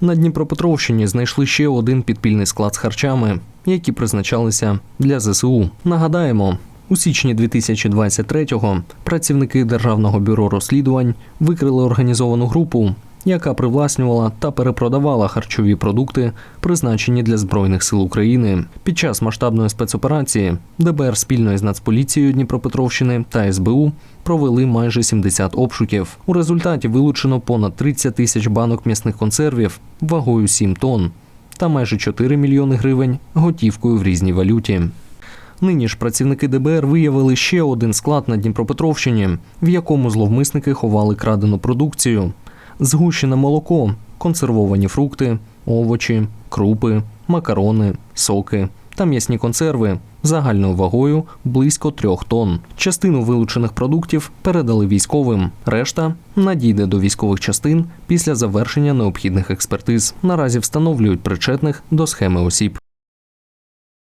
На Дніпропетровщині знайшли ще один підпільний склад з харчами, які призначалися для ЗСУ. Нагадаємо, у січні 2023-го працівники Державного бюро розслідувань викрили організовану групу, яка привласнювала та перепродавала харчові продукти, призначені для збройних сил України. Під час масштабної спецоперації ДБР спільно із Нацполіцією Дніпропетровщини та СБУ провели майже 70 обшуків. У результаті вилучено понад 30 тисяч банок м'ясних консервів вагою 7 тонн та майже 4 мільйони гривень готівкою в різній валюті. Нині ж працівники ДБР виявили ще один склад на Дніпропетровщині, в якому зловмисники ховали крадену продукцію: згущене молоко, консервовані фрукти, овочі, крупи, макарони, соки та м'ясні консерви загальною вагою близько трьох тонн. Частину вилучених продуктів передали військовим. Решта надійде до військових частин після завершення необхідних експертиз. Наразі встановлюють причетних до схеми осіб.